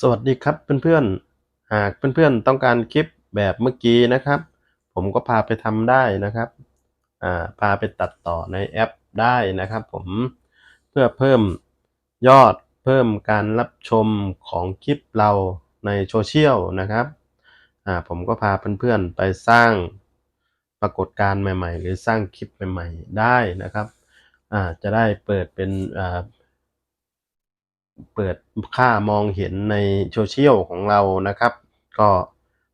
สวัสดีครับเพื่อนๆ หากเพื่อนๆต้องการคลิปแบบเมื่อกี้นะครับ ผมก็พาไปทำได้นะครับอ่าพาไปตัดต่อในแอปได้นะครับ ผมเพื่อเพิ่มยอดเพิ่มการรับชมของคลิปเราในโซเชียลนะครับอ่าผมก็พาเพื่อนๆไปสร้างปรากฏการณ์ใหม่ ๆ หรือสร้างคลิปใหม่ ๆ ได้นะครับอ่าจะได้เปิดเป็นอ่า เปิดค่ามองเห็นในโซเชียลของเรานะครับ ก็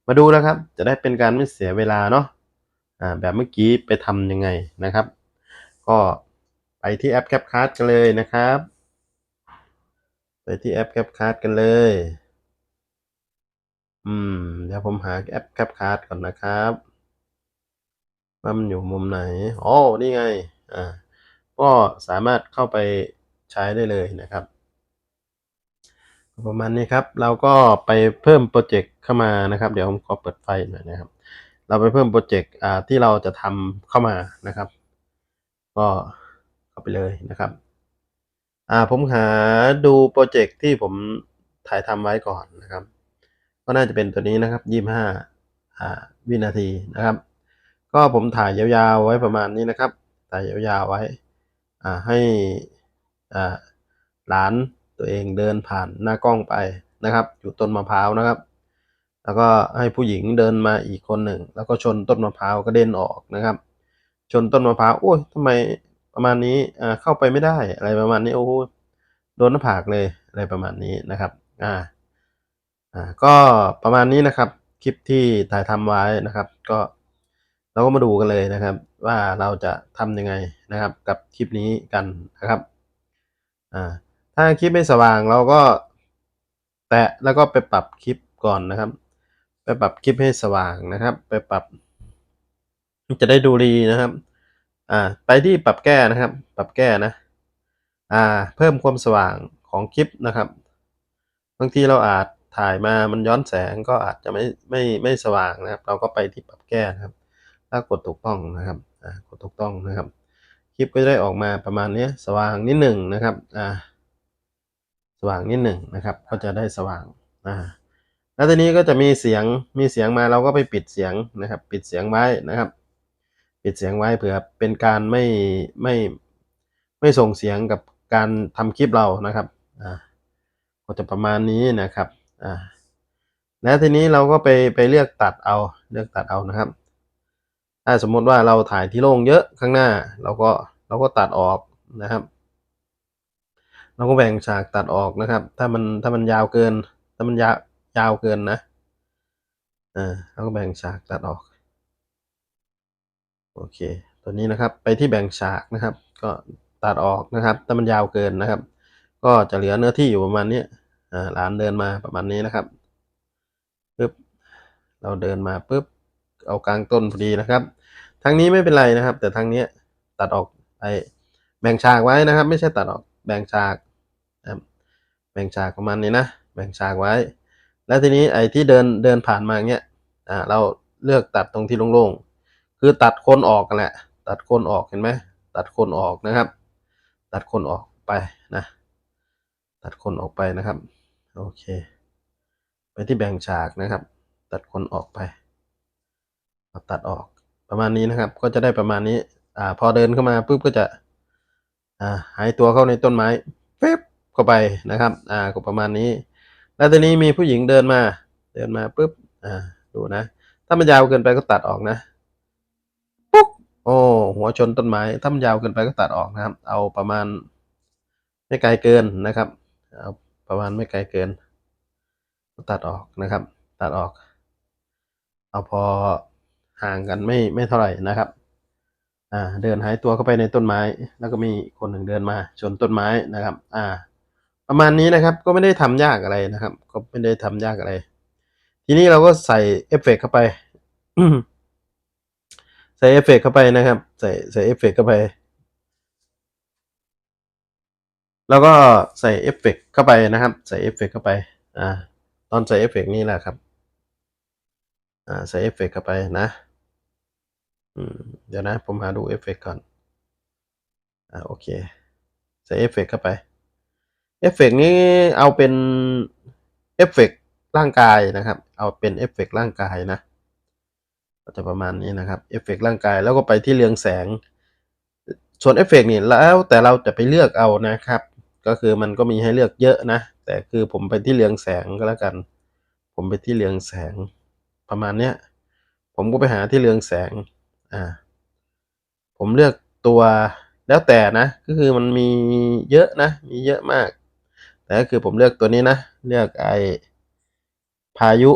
มาดูนะครับ จะได้เป็นการไม่เสียเวลาเนาะอ่าแบบเมื่อกี้ไปทำยังไงนะครับ ก็ไปที่แอป CapCut กันเลยนะครับ ไปที่แอป CapCut กันเลย อืมเดี๋ยวผมหาแอป CapCut ก่อนนะครับว่ามันอยู่มุมไหนอ๋อนี่ไงอ่าก็สามารถเข้าไปใช้ได้เลยนะครับ ประมาณนี้ครับ เราก็ไปเพิ่มโปรเจกต์เข้ามานะครับ เดี๋ยวผมขอเปิดไฟหน่อยนะครับ เราไปเพิ่มโปรเจกต์อ่าที่เราจะทำเข้ามานะครับ ก็เข้าไปเลยนะครับอ่าผมหาดูโปรเจกต์ที่ผมถ่ายทำไว้ก่อนนะครับ ก็น่าจะเป็นตัวนี้นะครับยี่ห้าอ่าวินาทีนะครับ ก็ผมถ่ายยาวๆไว้ประมาณนี้นะครับ ถ่ายยาวๆไว้อ่าให้อ่าหลาน ตัวเองเดินผ่านหน้ากล้องไปนะครับ อยู่ต้นมะพร้าวนะครับ แล้วก็ให้ผู้หญิงเดินมาอีกคนหนึ่ง แล้วก็ชนต้นมะพร้าวกระเด็นออกนะครับ ชนต้นมะพร้าวโอ้ยทำไมประมาณนี้อ่าเข้าไปไม่ได้อะไรประมาณนี้โอ้โหโดนหน้าผากเลยอะไรประมาณนี้นะครับอ่าอ่าก็ประมาณนี้นะครับคลิปที่ถ่ายทำไว้นะครับ ก็เราก็มาดูกันเลยนะครับ ว่าเราจะทำยังไงนะครับ กับคลิปนี้กันนะครับอ่า ถ้าคลิปไม่สว่างเราก็แตะแล้วก็ไปปรับคลิปก่อนนะครับ ไปปรับคลิปให้สว่างนะครับ ไปปรับ จะได้ดูดีนะครับ อ่า ไปที่ปรับแก้นะครับ ปรับแก้นะ อ่า เพิ่มความสว่างของคลิปนะครับบางทีเราอาจถ่ายมามันย้อนแสงก็อาจจะไม่ไม่ไม่สว่างนะครับ เราก็ไปที่ปรับแก้นะครับ ถ้ากดถูกต้องนะครับอ่ากดถูกต้องนะครับ คลิปก็จะได้ออกมาประมาณนี้สว่างนิดหนึ่งนะครับอ่า ว่างนิดหนึ่งนะครับ ก็จะได้สว่างอ่าแล้วทีนี้ก็จะมีเสียงมีเสียงมาเราก็ไปปิดเสียงนะครับ ปิดเสียงไว้นะครับ ปิดเสียงไว้เผื่อเป็นการไม่ไม่ไม่ส่งเสียงกับการทำคลิปเรานะครับอ่าก็จะประมาณนี้นะครับอ่าแล้วทีนี้เราก็ไปไปเลือกตัดเอาเลือกตัดเอานะครับ ถ้าสมมติว่าเราถ่ายที่โล่งเยอะข้างหน้า เราก็เราก็ตัดออกนะครับ เราก็แบ่งฉากตัดออกนะครับ ถ้ามันถ้ามันยาวเกิน ถ้ามันยาวยาวเกินนะอ่าเราก็แบ่งฉากตัดออก โอเค ตัวนี้นะครับ ไปที่แบ่งฉากนะครับ ก็ตัดออกนะครับ ถ้ามันยาวเกินนะครับ ก็จะเหลือเนื้อที่อยู่ประมาณนี้อ่าหลานเดินมาประมาณนี้นะครับปึ๊บเราเดินมาปึ๊บเอากลางต้นพอดีนะครับทางนี้ไม่เป็นไรนะครับ แต่ทางนี้ตัดออกไปแบ่งฉากไว้นะครับ ไม่ใช่ตัดออกแบ่งฉาก แบ่งฉากประมาณนี้นะแบ่งฉากไว้ แล้วทีนี้ไอ้ที่เดินเดินผ่านมาเงี้ยอ่าเราเลือกตัดตรงที่โล่งๆคือตัดคนออกกันแหละ ตัดคนออกเห็นไหมตัดคนออกนะครับ ตัดคนออกไปนะ ตัดคนออกไปนะครับโอเค ไปที่แบ่งฉากนะครับ ตัดคนออกไปตัดออกประมาณนี้นะครับ ก็จะได้ประมาณนี้อ่าพอเดินเข้ามาปุ๊บก็จะอ่าหายตัวเข้าในต้นไม้เป๊บ เข้าไปนะครับ อ่าก็ประมาณนี้ แล้วทีนี้มีผู้หญิงเดินมา เดินมาปุ๊บ อ่า ดูนะ ถ้ามันยาวเกินไปก็ตัดออกนะปุ๊บโอ้หัวชนต้นไม้ ถ้ามันยาวเกินไปก็ตัดออกนะครับ เอาประมาณ ไม่ไกลเกินนะครับ เอาประมาณไม่ไกลเกิน ตัดออกนะครับ ตัดออก เอาพอห่างกันไม่ไม่เท่าไหร่นะครับ อ่า เดินหายตัวเข้าไปในต้นไม้ แล้วก็มีคนหนึ่งเดินมาชนต้นไม้นะครับ อ่า ประมาณนี้นะครับ ก็ไม่ได้ทำยากอะไรนะครับ ก็ไม่ได้ทำยากอะไร ทีนี้เราก็ใส่เอฟเฟกต์เข้าไปใส่เอฟเฟกต์เข้าไปนะครับ ใส่ใส่เอฟเฟกต์เข้าไป แล้วก็ใส่เอฟเฟกต์เข้าไปนะครับ ใส่เอฟเฟกต์เข้าไป อ่า ตอนใส่เอฟเฟกต์นี่แหละครับ อ่า ใส่เอฟเฟกต์เข้าไปนะอืมเดี๋ยวนะ ผมหาดูเอฟเฟกต์ก่อน อ่า โอเค ใส่เอฟเฟกต์เข้าไป เอฟเฟกต์นี้เอาเป็นเอฟเฟกต์ร่างกายนะครับ เอาเป็นเอฟเฟกต์ร่างกายนะก็จะประมาณนี้นะครับเอฟเฟกต์ร่างกายแล้วก็ไปที่เรืองแสง ส่วนเอฟเฟกต์นี่แล้วแต่เราจะไปเลือกเอานะครับ ก็คือมันก็มีให้เลือกเยอะนะ แต่คือผมไปที่เรืองแสงก็แล้วกัน ผมไปที่เรืองแสงประมาณเนี้ยผมก็ไปหาที่เรืองแสงอ่าผมเลือกตัวแล้วแต่นะ ก็คือมันมีเยอะนะ มีเยอะมาก แต่ก็คือผมเลือกตัวนี้นะ เลือกไอพายุ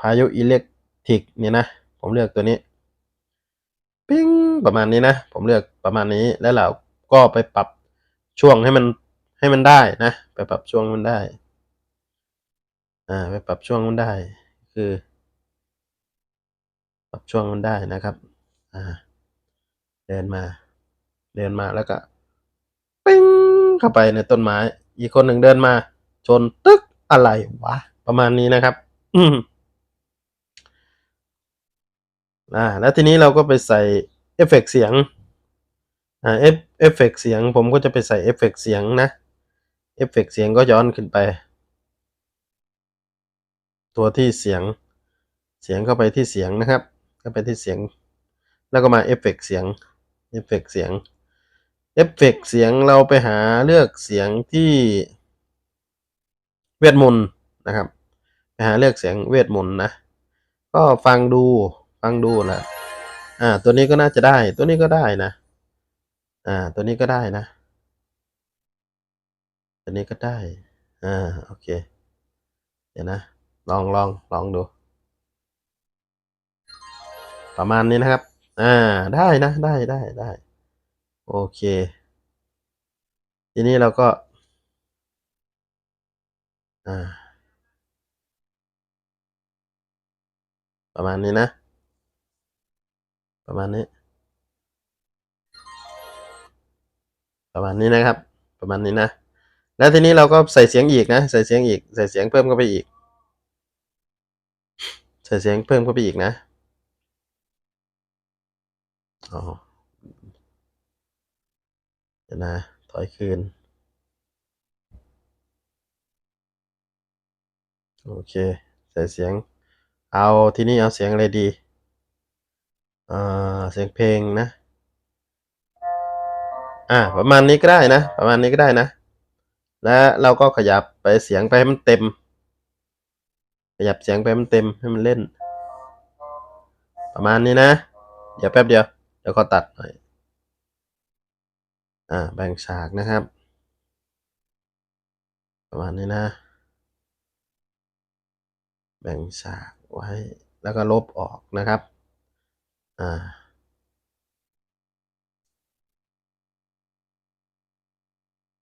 พายุอิเล็กทริกเนี่ยนะ ผมเลือกตัวนี้ปิ้งประมาณนี้นะ ผมเลือกประมาณนี้แล้วเราก็ไปปรับช่วงให้มันให้มันได้นะ ไปปรับช่วงมันได้ อ่า ไปปรับช่วงมันได้ คือ ปรับช่วงมันได้นะครับ อ่า เดินมา เดินมาแล้วก็ปิ้งเข้าไปในต้นไม้ อีกคนหนึ่งเดินมา ชนตึ๊กอะไรวะ ประมาณนี้นะครับ อืมอ่า แล้วทีนี้เราก็ไปใส่เอฟเฟกต์เสียง อ่า เอฟเอฟเฟกต์เสียง ผมก็จะไปใส่เอฟเฟกต์เสียงนะ เอฟเฟกต์เสียงก็ย้อนขึ้นไป ตัวที่เสียง เสียงเข้าไปที่เสียงนะครับ เข้าไปที่เสียง แล้วก็มาเอฟเฟกต์เสียง เอฟเฟกต์เสียง เอฟเฟกต์เสียงเราไปหาเลือกเสียงที่เวทมนต์นะครับ ไปหาเลือกเสียงเวทมนต์นะ ก็ฟังดูฟังดูนะอ่า ตัวนี้ก็น่าจะได้ ตัวนี้ก็ได้นะ อ่า ตัวนี้ก็ได้นะ ตัวนี้ก็ได้ อ่า โอเค เดี๋ยวนะ ลองลองลองดู ประมาณนี้นะครับ อ่า ได้นะ ได้ได้ได้ โอเค ทีนี้เราก็อ่าประมาณนี้นะ ประมาณนี้ ประมาณนี้นะครับ ประมาณนี้นะ แล้วทีนี้เราก็ใส่เสียงอีกนะ ใส่เสียงอีก ใส่เสียงเพิ่มเข้าไปอีก ใส่เสียงเพิ่มเข้าไปอีกนะ อ๋อ เดี๋ยวนะ ถอยคืน โอเค ใส่เสียง เอาที่นี่เอาเสียงอะไรดี อ่า เสียงเพลงนะ อ่า ประมาณนี้ก็ได้นะ ประมาณนี้ก็ได้นะ แล้วเราก็ขยับไปเสียงไปให้มันเต็ม ขยับเสียงไปให้มันเต็มให้มันเล่น ประมาณนี้นะ เดี๋ยวแป๊บเดียว เดี๋ยวก็ตัดหน่อย อ่าแบ่งฉากนะครับ ประมาณนี้นะ แบ่งฉากไว้ แล้วก็ลบออกนะครับ อ่า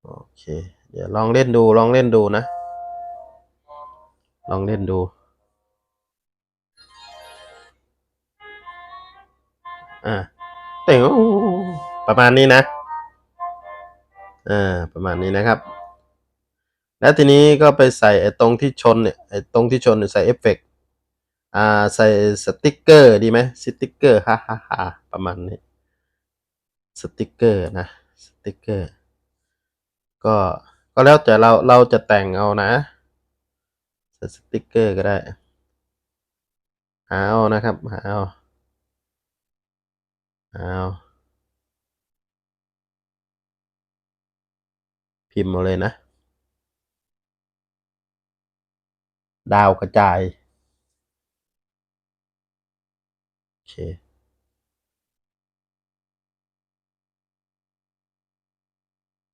โอเค เดี๋ยวลองเล่นดู ลองเล่นดูนะ ลองเล่นดู อ่าเต๋วประมาณนี้นะ อ่าประมาณนี้นะครับ แล้วทีนี้ก็ไปใส่ไอ้ตรงที่ชนเนี่ยไอ้ตรงที่ชนใส่เอฟเฟกต์อ่าใส่สติกเกอร์ดีไหมสติกเกอร์ฮ่าฮ่าฮ่าประมาณนี้สติกเกอร์นะสติกเกอร์ก็ก็แล้วแต่เราเราจะแต่งเอานะใส่สติกเกอร์ก็ได้หาเอานะครับหาเอาหาเอา พิมพ์มาเลยนะ ดาวกระจาย โอเค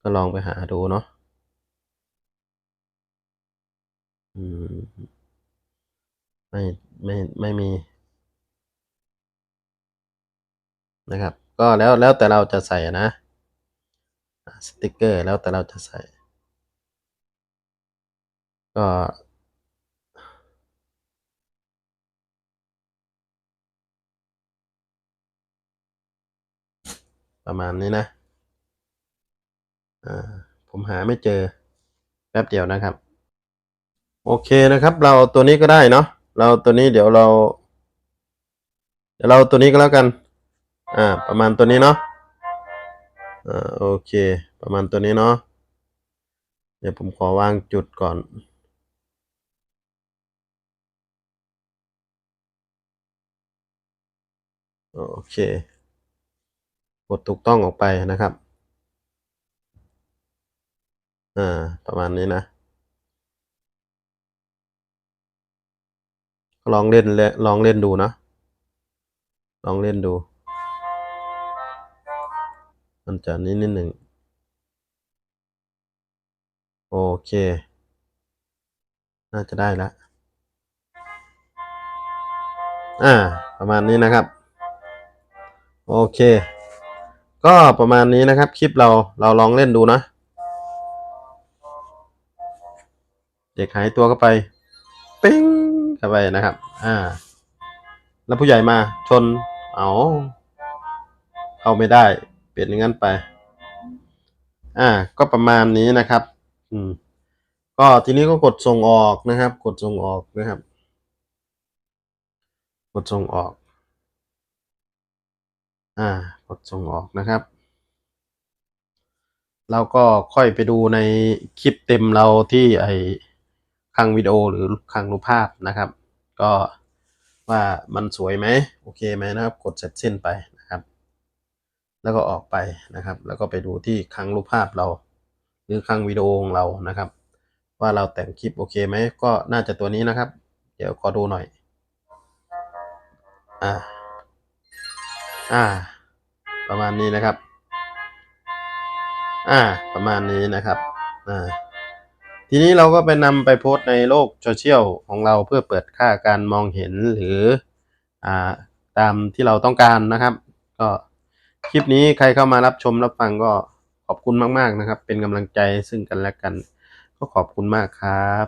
ก็ลองไปหาดูเนาะอืมไม่ไม่ไม่มีนะครับ ก็แล้วแล้วแต่เราจะใส่นะ สติกเกอร์แล้วแต่เราจะใส่ ก็ประมาณนี้นะ ผมหาไม่เจอ แป๊บเดียวนะครับ โอเคนะครับ เราตัวนี้ก็ได้เนาะ เราตัวนี้เดี๋ยวเรา เดี๋ยวเราตัวนี้ก็แล้วกัน อ่า ประมาณตัวนี้เนาะ อ่าโอเค ประมาณตัวนี้เนาะเดี๋ยวผมขอวางจุดก่อน โอเค กดถูกต้องออกไปนะครับอ่าประมาณนี้นะลองเล่นลองเล่นดูนะ ลองเล่นดู มันจะนิดนิดหนึ่งโอเค น่าจะได้แล้วอ่า ประมาณนี้นะครับ โอเค ก็ประมาณนี้นะครับ คลิปเราเราลองเล่นดูนะ เด็กหายตัวเข้าไป ปิ้งเข้าไปนะครับ อ่า แล้วผู้ใหญ่มาชน เอาเข้าไม่ได้ ลี่ยนอย่างนั้นไป อ่า ก็ประมาณนี้นะครับ อืม ก็ทีนี้ก็กดส่งออกนะครับ กดส่งออกนะครับ กดส่งออก อ่า กดส่งออกนะครับเราก็ค่อยไปดูในคลิปเต็มเราที่ไอคลังวิดีโอหรือคลังรูปภาพนะครับ ก็ว่ามันสวยไหมโอเคไหมนะครับ กดเสร็จเส้นไป แล้วก็ออกไปนะครับ แล้วก็ไปดูที่คลังรูปภาพเรา หรือคลังวิดีโอของเรานะครับ ว่าเราแต่งคลิปโอเคไหมก็น่าจะตัวนี้นะครับ เดี๋ยวขอดูหน่อยอ่าอ่า ประมาณนี้นะครับ อ่า ประมาณนี้นะครับอ่าทีนี้เราก็ไปนำไปโพสต์ในโลกโซเชียลของเราเพื่อเปิดค่าการมองเห็นหรืออ่าตามที่เราต้องการนะครับ ก็ คลิปนี้ใครเข้ามารับชมรับฟังก็ขอบคุณมาก ๆนะครับ เป็นกำลังใจซึ่งกันและกัน ก็ขอบคุณมากครับ